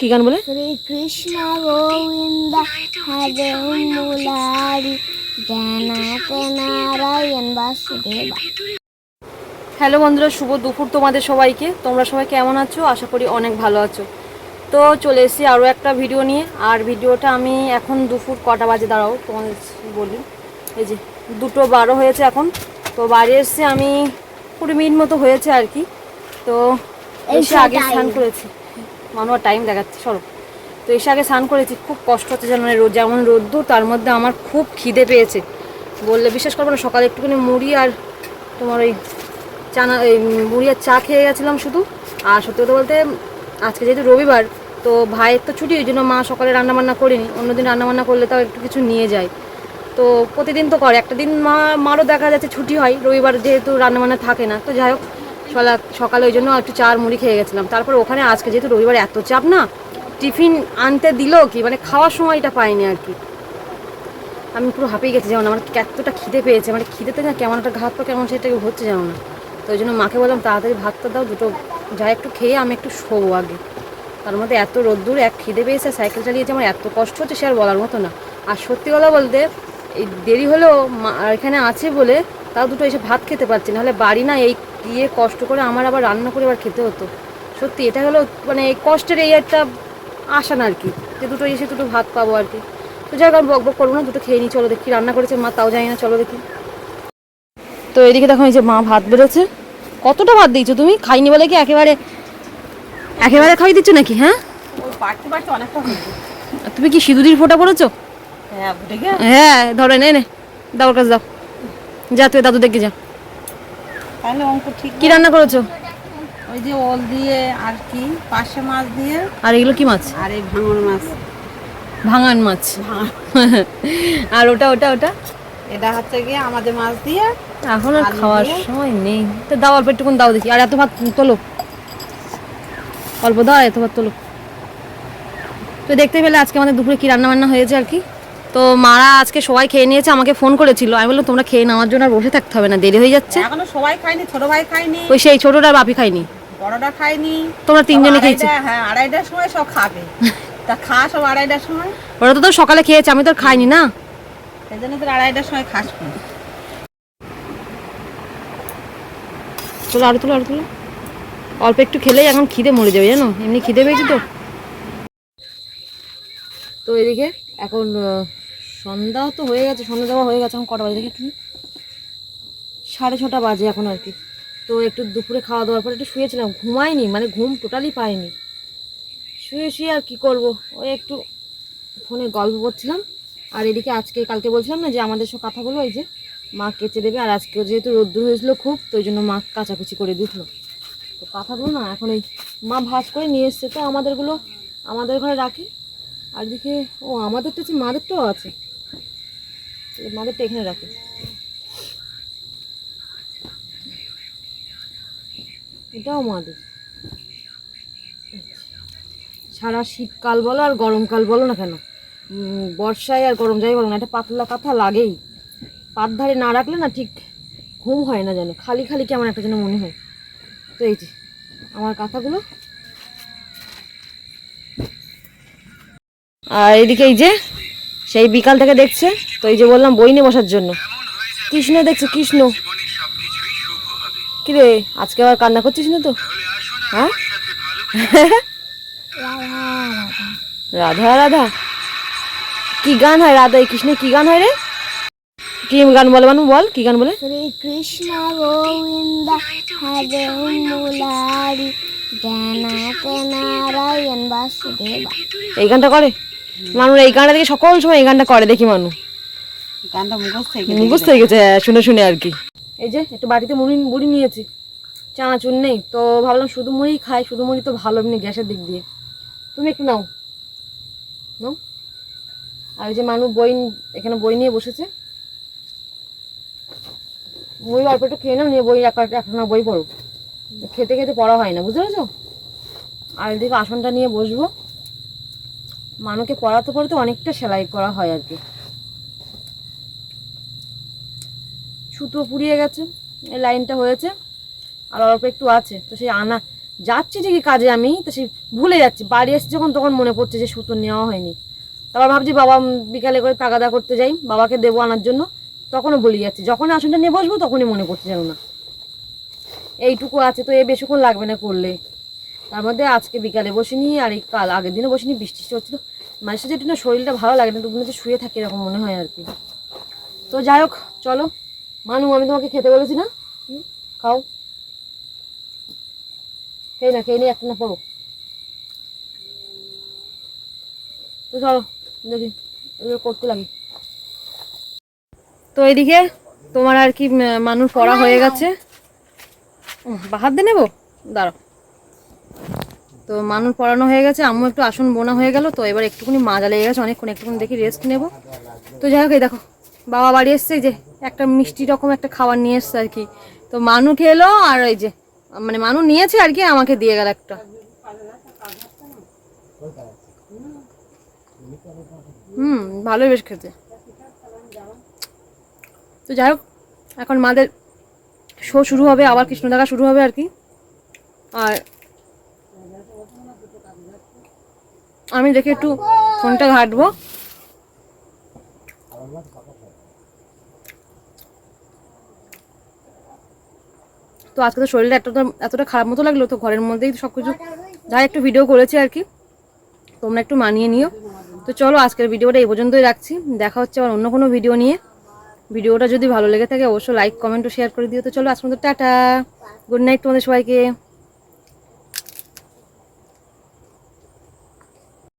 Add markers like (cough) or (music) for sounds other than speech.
কি গান বলে? শ্রী কৃষ্ণ গোবিন্দ হরে মুরারি জনাত নারায়ণ বাসুদেবা। হ্যালো বন্ধুরা শুভ দুপুর তোমাদের সবাইকে। তোমরা সবাই কেমন আছো? আশা করি অনেক ভালো আছো। তো চলে এসেছি আরও একটা ভিডিও নিয়ে। আর ভিডিওটা আমি এখন দুপুর কটা বাজে? দাঁড়াও তোমাদের বলি। এই যে দুটো বারো হয়েছে এখন। তো বাড়ি এসেছি আমি কুড়ি মিনিট মতো হয়েছে আর কি। তো এসে আগে স্নান করেছি। মানুষ টাইম দেখাচ্ছে, সরো। তো এসে আগে স্নান করেছি, খুব কষ্ট হচ্ছে যেন মানে রোদ যেমন রোদ্দুর, তার মধ্যে আমার খুব খিদে পেয়েছে। বললে বিশ্বাস করব না, সকালে একটুখানি মুড়ি আর তোমার ওই চানা, এই মুড়ি আর চা খেয়ে গেছিলাম শুধু। আর সত্যি কথা বলতে, আজকে যেহেতু রবিবার, তো ভাইয়ের তো ছুটি, ওই জন্য মা সকালে রান্নাবান্না করিনি। অন্যদিন রান্নাবান্না করলে তাও একটু কিছু নিয়ে যায়। তো প্রতিদিন তো করে, একটা দিন মা, মারও দেখা যাচ্ছে ছুটি হয়, রবিবার যেহেতু রান্নাবান্না থাকে না। তো যাই হোক সলা- সকালে ওই জন্য একটু চার মুড়ি খেয়ে গেছিলাম। তারপর ওখানে আজকে যেহেতু রবিবার এত চাপ না, টিফিন আনতে দিল কি? মানে খাওয়ার সময়টা পাইনি আর কি। আমি পুরো হাঁপিয়ে গেছি, যেমন আমার এতটা খিদে পেয়েছে। মানে খিদেতে না কেমন একটা ঘাত পা, কেমন সেটা হচ্ছে যেমন না। তো ওই জন্য মাকে বললাম, তাড়াতাড়ি ভাতটা দাও, দুটো যা একটু খেয়ে আমি একটু শোবো আগে। তার মধ্যে এত রোদ্দুর, এক খিদে পেয়েছে, সাইকেল চালিয়েছে আমার এত কষ্ট হচ্ছে, সে আর বলার মতো না। আর সত্যি কথা বলতে, এই দেরি হলেও এখানে আছে বলে তাও দুটো এসে ভাত খেতে পারছি নাহলে বাড়ি না এই গিয়ে কষ্ট করে আমার আবার রান্না করে আবার খেতে হতো। সত্যি এটা হলো মানে এই কষ্টের এই একটা আশা না আর কি যে দুটো এসে দুটো ভাত পাবো আর কি। তো যাই হোক আমি বক বক করব না দুটো খেয়ে নিই চলো দেখি রান্না করেছে মা তাও জানি না চলো দেখি। তো এদিকে দেখো এই যে মা ভাত বেরোচ্ছে কতটা ভাত দিয়েছ তুমি? খাইনি বলে কি একেবারে একেবারে খাই দিচ্ছ নাকি হ্যাঁ? তুমি কি সিঁদুরির ফোঁটা পড়েছো? হ্যাঁ হ্যাঁ ধরো নে নে দাও কাছে দাও। যা তুই দাদু দেখে যা। তাহলে অঙ্ক ঠিক কি রান্না করেছ? ওই যে ওল দিয়ে আর কি পার্শে মাছ দিয়ে আর এগুলো কি মাছ? আর এই ভাঙর মাছ। ভাঙান মাছ। আর ওটা ওটা ওটা? এটা হচ্ছে গিয়ে আমাদের মাছ দিয়ে এখন আর খাওয়ার সময় নেই। তো দাও অল্প একটুকুন দাও দেখি। আর এত ভাত তোলো। অল্প দাও আর এত ভাত তোলো। তো দেখতে পেলে আজকে আমাদের দুপুরে কি রান্না বান্না হয়েছে আর কি? তো মারা আজকে সবাই খেয়ে নিয়েছে আমাকে ফোন করেছিল। আমি বললাম তোমরা খেয়ে নেওয়ার জন্য আর বসে থাকতে হবে না দেরি হয়ে যাচ্ছে। এখনও সবাই খায়নি ছোট ভাই খায়নি। ওই সেই ছোটটা বাপি খাইনি বড়টা খায়নি। তোমরা তিনজনে খেয়েছো? হ্যাঁ আড়াইটার সময় সব খাবে। (laughs) তা খা সব আড়াইটার সময়। ওরা তো তো সকালে খেয়েছে আমি তো খাইনি না। সেই জন্য তোর আড়াইটার সময় খাস। তোলো আরও তোলো আরও তোলো। অল্প একটু খেলেই এখন খিদে মরে যাবে জানো? এমনি খিদে পেয়েছি তো। তো এদিকে এখন আহ, সন্ধ্যা তো হয়ে গেছে সন্ধ্যা দেওয়া হয়ে গেছে এখন কটা বাজে দেখি তুমি সাড়ে ছটা বাজে এখন আর কি। তো একটু দুপুরে খাওয়া দাওয়ার পর একটু শুয়েছিলাম ঘুমাইনি মানে ঘুম টোটালি পাইনি। শুয়ে শুয়ে আর কি করব? ওই একটু ফোনে গল্প করছিলাম। আর এদিকে আজকে কালকে বলছিলাম না যে আমাদের সব কথাগুলো এই যে মা কেচে দেবে আর আজকে যেহেতু রোদ্দুর হয়েছিল খুব তো ওই জন্য মা কাচাকুচি করে দিতলো তো কাঁথাগুলো না এখন এই মা ভাজ করে নিয়ে এসছে তো আমাদেরগুলো আমাদের ঘরে রাখি। আর দিকে ও আমাদের তো মাদেরটাও আছে। মাদেরটা এখানে রাখি। এটাও মাদের সারা শীতকাল বলো আর গরমকাল বলো না কেন? বর্ষায় আর গরম যাই বলো না একটা পাতলা কাঁথা লাগেই। পাত ধারে না রাখলে না ঠিক ঘুম হয় না যেন, খালি খালি কেমন একটা যেন মনে হয়। তো এই যে, আমার কাঁথাগুলো। আর এদিকে এই যে সেই বিকাল থেকে দেখছে তো এই যে বললাম বই নিয়ে বসার জন্য। কৃষ্ণ দেখছে কৃষ্ণ। কিরে আজকে আবার কান্না করছিস না তো? হ্যাঁ? (laughs) রাধা রাধা কি গান হয় রাধা এই কৃষ্ণের? কি গান হয় রে? কি গান বলে মানু বল কি গান বলে? শ্রী কৃষ্ণ গোবিন্দ হরে মুরারি জনাত নারায়ণ বাসুদেবা। এই গানটা করে। মানুষ এই গানটা দেখে সকল সময় এই গানটা করে দেখি মানু। গানটা মুখস্থ হয়ে গেছে হ্যাঁ, শুনে শুনে আর কি। এই যে একটু বাড়িতে মুড়ি মুড়ি নিয়েছি। চানাচুর নেই তো ভাবলাম শুধু মুড়ি খাই শুধু মুড়ি তো ভালো এমনি গ্যাসের দিক দিয়ে। তুমি একটু নাও। নাও। আর এই যে মানুষ বই এখানে বই নিয়ে বসেছে। বই অল্প একটু খেয়ে নাও নিয়ে বই এক একটা বই পড়ো। খেতে খেতে পড়া হয় না বুঝতে পেরেছ? আর এদিকে আসনটা নিয়ে বসবো। মানুষকে পড়াতে পড়াতে অনেকটা সেলাই করা হয় আর কি। সুতো পুড়িয়ে গেছে, এই লাইনটা হয়েছে, আর অল্প একটু আছে, তো সেই আনা, যাচ্ছি ঠিকই কাজে আমি, তো সেই ভুলে যাচ্ছি, বাড়ি এসে যখন, তখন মনে পড়ছে যে সুতো নেওয়া হয়নি। তারপর ভাবছি বাবা বিকালে করে তাগাদা করতে যাই, বাবাকে দেবো আনার জন্য, তখনও ভুলে যাচ্ছি, যখন আসনটা নিয়ে বসবো তখনই মনে পড়ছে যেন না। এইটুকু আছে, তো এ বেশিক্ষণ লাগবে না করলে। তার মধ্যে আজকে বিকালে বসিনি, আর এই কাল, আগের দিনে বসিনি বৃষ্টি হচ্ছিল। মাঝে সাথে একটু না, শরীরটা ভালো লাগে না মনে শুয়ে থাকি এরকম মনে হয় আর কি। তো যাই হোক, চলো। মানু, আমি তোমাকে খেতে বলেছি না? খাও। খেয়ে না খেয়ে নিয়ে একটা না পড়ো। তো চলো, দেখি, এগুলো করতে লাগি। তো এদিকে তোমার আর কি মানুষ পড়া হয়ে গেছে। বাহার দিয়ে নেব? দাঁড়াও। তো মানুষ পড়ানো হয়ে গেছে, আম্মু একটু আসন বোনা হয়ে গেল, তো এবার একটুখানি মাজা লেগে গেছে, অনেকক্ষণ একটুখানি দেখি রেস্ট নেব। তো যাই হোক, এই দেখো, বাবা বাড়ি এসছে যে একটা মিষ্টি রকম একটা খাবার নিয়ে এসছে আর কি। তো মানু খেলো আর ওই যে মানে মানু নিয়েছে আর কি, আমাকে দিয়ে গেল একটা। হুম, ভালোই বেশ খেতে। তো যাই হোক, এখন মাদের শো শুরু হবে, আবার কৃষ্ণ দেখা শুরু হবে আর কি। আর আমি দেখে একটু ফোনটা ঘাটবো। তো আজকে তো শরীরটা এতটা এতটা খারাপ মতো লাগল তো ঘরের মধ্যেই সব কিছু যাই একটু ভিডিও করেছি আর কি। তোমরা একটু মানিয়ে নিও। তো চলো আজকের ভিডিওটা এই পর্যন্তই রাখছি। দেখা হচ্ছে আবার অন্য কোনো ভিডিও নিয়ে। ভিডিওটা যদি ভালো লেগে থাকে অবশ্যই লাইক কমেন্ট ও শেয়ার করে দিও। তো চলো আজকে মতো টাটা। গুড নাইট তোমাদের সবাইকে।